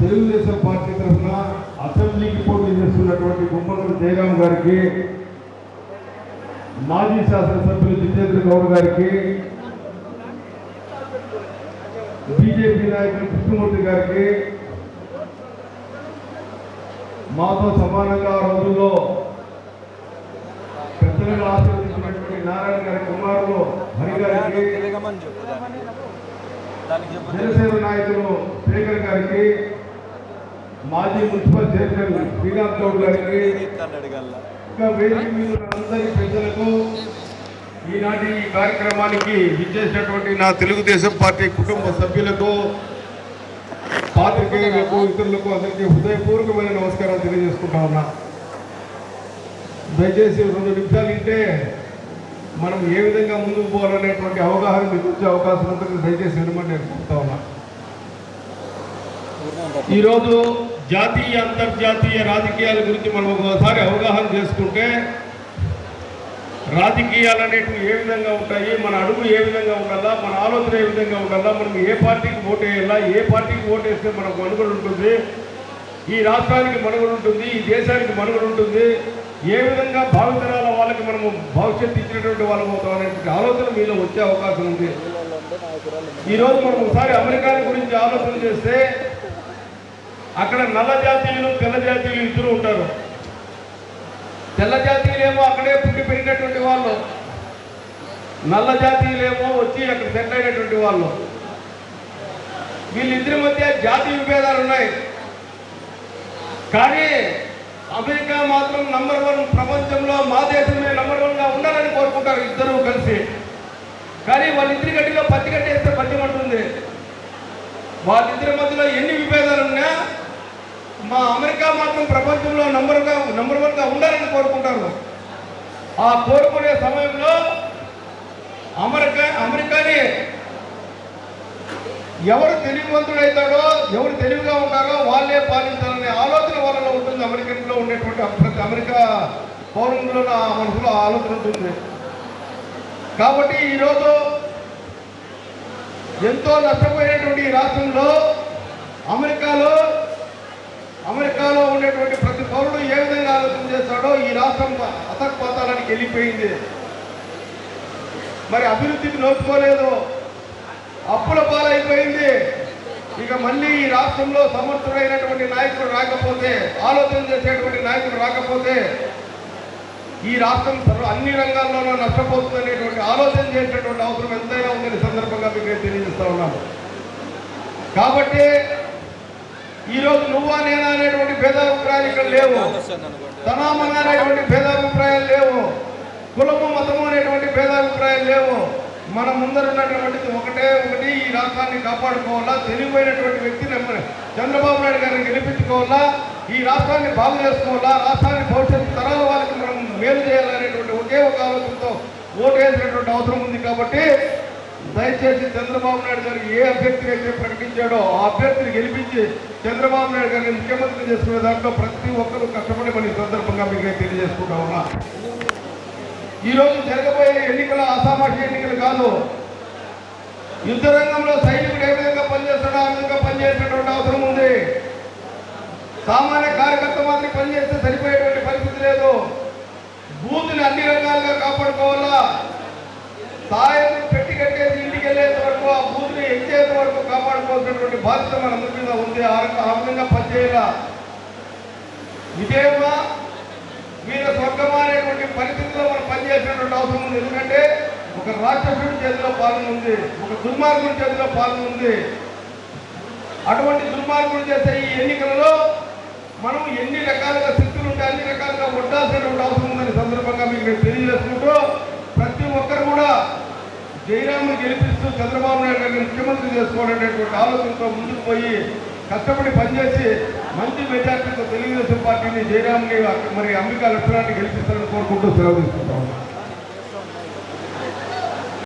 Telugu Desam party తరఫున అసెంబ్లీకి పోటీ చేస్తున్నటువంటి గుమ్మల జయరాం గారికి మాజీ శాసనసభ్యులు జితేంద్ర గౌడ్ గారికి బీజేపీ నాయకులు కృష్ణమూర్తి గారికి మాతో సమానంగా ఆ రోజుల్లో పెద్దలుగా ఆశీర్వదించినటువంటి నారాయణ గారి కుమారులు హరిగారికి దానికి జనసేన నాయకులు శేఖర్ గారికి మాజీ మున్సిపల్ చైర్మన్ శ్రీకాంత్ గౌడ్ గారికి ఇంకా వేదిక మీద అందరి పెద్దలకు ఈనాటి ఈ కార్యక్రమానికి విచ్చేసినటువంటి నా తెలుగుదేశం పార్టీ కుటుంబ సభ్యులకు పాత్రికేయులకు ఇతరులకు అందరికీ హృదయపూర్వకమైన నమస్కారాలు తెలియజేసుకుంటా ఉన్నా. దయచేసి రెండు నిమిషాలు ఇంటే మనం ఏ విధంగా ముందుకు పోవాలనేటువంటి అవగాహన మీకు వచ్చే అవకాశం ఉంటుంది. దయచేసి వినమని నేను చెప్తా ఉన్నా. ఈరోజు జాతీయ అంతర్జాతీయ రాజకీయాల గురించి మనం ఒకసారి అవగాహన చేసుకుంటే రాజకీయాలు అనేటివి ఏ విధంగా ఉంటాయి మన అడుగు ఏ విధంగా ఉండాలా మన ఆలోచన ఏ విధంగా ఉండాలా మనం ఏ పార్టీకి ఓటు వేయాలా ఏ పార్టీకి ఓటు వేస్తే మనకు మనుగడ ఉంటుంది ఈ రాష్ట్రానికి మనుగడ ఉంటుంది ఈ దేశానికి మనుగడ ఉంటుంది ఏ విధంగా భావితరాల వాళ్ళకి మనము భవిష్యత్తు ఇచ్చినటువంటి వాళ్ళం అవుతాం అనేటువంటి ఆలోచన మీలో వచ్చే అవకాశం ఉంది. ఈరోజు మనం ఒకసారి అమెరికా గురించి ఆలోచన చేస్తే అక్కడ నల్ల జాతీయులు తెల్ల జాతీయులు ఇద్దరు ఉంటారు. తెల్ల జాతీయులేమో అక్కడే పుట్టి పెరిగినటువంటి వాళ్ళు. నల్ల జాతీయులేమో వచ్చి అక్కడ సెటిల్ అయినటువంటి వాళ్ళు. వీళ్ళిద్దరి మధ్య జాతి విభేదాలు ఉన్నాయి. కానీ అమెరికా మాత్రం నంబర్ వన్ ప్రపంచంలో మా దేశమే నంబర్ వన్గా ఉండాలని కోరుకుంటారు ఇద్దరు కలిసి. కానీ వాళ్ళిద్దరి గడ్డిలో పత్తి కట్టేస్తే పత్తి అంటుంది వాళ్ళిద్దరి మధ్యలో ఎన్ని విభేదాలు ఉన్నా మా అమెరికా మాత్రం ప్రపంచంలో నంబర్గా నంబర్ వన్గా ఉండాలని కోరుకుంటారు. ఆ కోరుకునే సమయంలో అమెరికా అమెరికాని ఎవరు తెలివివంతుడైతాడో ఎవరు తెలివిగా ఉంటారో వాళ్ళే పాలించాలనే ఆలోచన వాళ్ళలో ఉంటుంది. అమెరికన్లో ఉండేటువంటి ప్రతి అమెరికా పౌరులలో ఆ మనసులో ఆలోచన ఉంటుంది. కాబట్టి ఈరోజు ఎంతో నష్టపోయినటువంటి ఈ రాష్ట్రంలో అమెరికాలో అమెరికాలో ఉండేటువంటి ప్రతి పౌరుడు ఏ విధంగా ఆలోచన చేస్తాడో ఈ రాష్ట్రం అతక్పాతానికి వెళ్ళిపోయింది. మరి అభివృద్ధికి నోచుకోలేదు. అప్పుల పాలైపోయింది. ఇక మళ్ళీ ఈ రాష్ట్రంలో సమర్థుడైనటువంటి నాయకుడు రాకపోతే ఆలోచన చేసేటువంటి నాయకుడు రాకపోతే ఈ రాష్ట్రం సర్వ అన్ని రంగాల్లోనూ నష్టపోతుందనేటువంటి ఆలోచన చేసేటువంటి అవసరం ఎంతైనా ఉందని సందర్భంగా మీకు తెలియజేస్తా ఉన్నాను. కాబట్టి ఈరోజు నువ్వా నేనా అనేటువంటి భేదాభిప్రాయాలు ఇక్కడ లేవు. వస్తాను తనామన అనేటువంటి భేదాభిప్రాయాలు లేవు. కులము మతము అనేటువంటి భేదాభిప్రాయాలు లేవు. మన ముందర ఉన్నటువంటిది ఒకటే ఒకటి ఈ రాష్ట్రాన్ని కాపాడుకోవాలా? తెలివైనటువంటి వ్యక్తిని చంద్రబాబు నాయుడు గారిని గెలిపించుకోవాలా? ఈ రాష్ట్రాన్ని బాగు చేసుకోవాలా? రాష్ట్రాన్ని భవిష్యత్తు తరాల వాళ్ళకి మనం మేలు చేయాలనేటువంటి ఒకే ఒక ఆలోచనతో ఓటు వేసినటువంటి అవసరం ఉంది కాబట్టి దయచేసి చంద్రబాబు నాయుడు గారు ఏ అభ్యర్థిని అయితే ప్రకటించాడో ఆ అభ్యర్థిని గెలిపించి చంద్రబాబు నాయుడు గారిని ముఖ్యమంత్రి చేసుకునే దాంట్లో ప్రతి ఒక్కరూ కష్టపడి మన సందర్భంగా మీకు తెలియజేసుకుంటా ఉన్నా. ఈరోజు జరగబోయే ఎన్నికల అసామాజిక ఎన్నికలు కాదు. యుద్ధ రంగంలో సైనికుడు ఏ విధంగా పనిచేస్తాడో ఆ విధంగా పనిచేసేటువంటి అవసరం ఉంది. సామాన్య కార్యకర్త మాత్రం పనిచేస్తే సరిపోయేటువంటి పరిస్థితి లేదు. బూత్ని అన్ని రకాలుగా కాపాడుకోవాలా? సాయం పెట్టి కట్టేసి ఇంటికి వెళ్ళేంత వరకు ఆ బూత్ని ఎక్కేంత వరకు కాపాడుకోవాల్సినటువంటి బాధ్యత మన అందరి మీద ఉంది. ఆ విధంగా పనిచేయాల. ఇదేమా మీద స్వర్గమా అనేటువంటి పరిస్థితిలో మనం పనిచేసినటువంటి అవసరం ఉంది. ఎందుకంటే ఒక రాక్షసుడి చేతిలో పాలన ఉంది. ఒక దుర్మార్గుడి చేతిలో పాలన ఉంది. అటువంటి దుర్మార్గుడు చేసే ఈ ఎన్నికలలో మనం ఎన్ని రకాలుగా శక్తులు ఉంటే అన్ని రకాలుగా కొట్టాల్సినటువంటి అవసరం ఉందని సందర్భంగా మీకు తెలియజేసుకుంటూ జయరాముని గెలిపిస్తూ చంద్రబాబు నాయుడు గారిని ముఖ్యమంత్రి చేసుకోవాలనేటువంటి ఆలోచనతో ముందుకు పోయి కష్టపడి పనిచేసి మంచి మెజార్టీతో తెలుగుదేశం పార్టీని జయరాముని మరి అంబికా లక్ష్మణాన్ని గెలిపిస్తారని కోరుకుంటూ సెలవు తీసుకుంటాం.